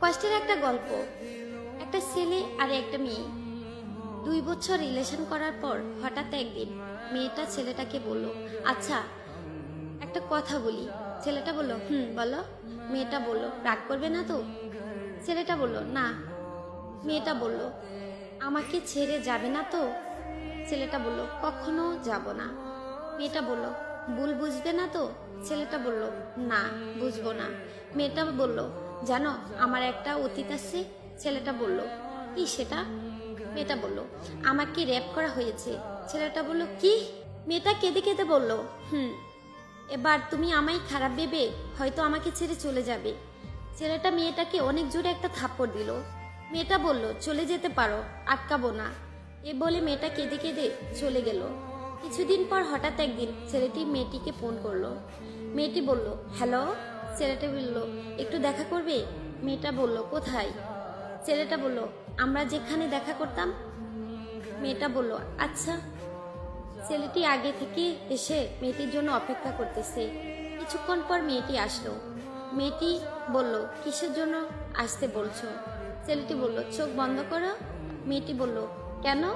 কষ্টের একটা গল্প। একটা ছেলে আর একটা মেয়ে। দুই বছর রিলেশন করার পর হঠাৎ একদিন মেয়েটা ছেলেটাকে বলল আচ্ছা একটা কথা বলি। ছেলেটা বলল, হুম, বলো। মেয়েটা বলল, রাগ করবে না তো? ছেলেটা বলল, না। মেয়েটা বলল, আমাকে ছেড়ে যাবে না তো? ছেলেটা বলল, কখনো যাব না। মেয়েটা বলল, ভুল বুঝবে না তো? ছেলেটা বলল, না, বুঝব না। মেয়েটা বলল জানো, আমার একটা অতীত আছে, ছেলেটা বলল, কি সেটা? মেয়েটা বলল, আমাকে র্যাপ করা হয়েছে। ছেলেটা বলল, কি? মেয়েটা কেঁদে কেঁদে বলল, হুম, এবার তুমি আমায় খারাপ ভেবে হয়তো আমাকে ছেড়ে চলে যাবে। ছেলেটা মেয়েটাকে অনেক জোরে একটা থাপ্পড় দিল। মেয়েটা বলল, চলে যেতে পারো, আটকাবো না। এ বলে মেয়েটা কেঁদে কেঁদে চলে গেল। কিছুদিন পর হঠাৎ একদিন ছেলেটি মেয়েটিকে ফোন করল। মেয়েটি বলল, হ্যালো? ছেলেটা বলল, একটু দেখা করবে? মেয়েটা বলল, কোথায়? ছেলেটা বলল, আমরা যেখানে দেখা করতাম। মেয়েটা বলল আচ্ছা। ছেলেটি আগে থেকে এসে মেয়েটির জন্য অপেক্ষা করতেছে। কিছুক্ষণ পর মেয়েটি আসলো। মেয়েটি বলল, কিসের জন্য আসতে বলছো? ছেলেটি বলল, চোখ বন্ধ করো। মেয়েটি বলল, কেন?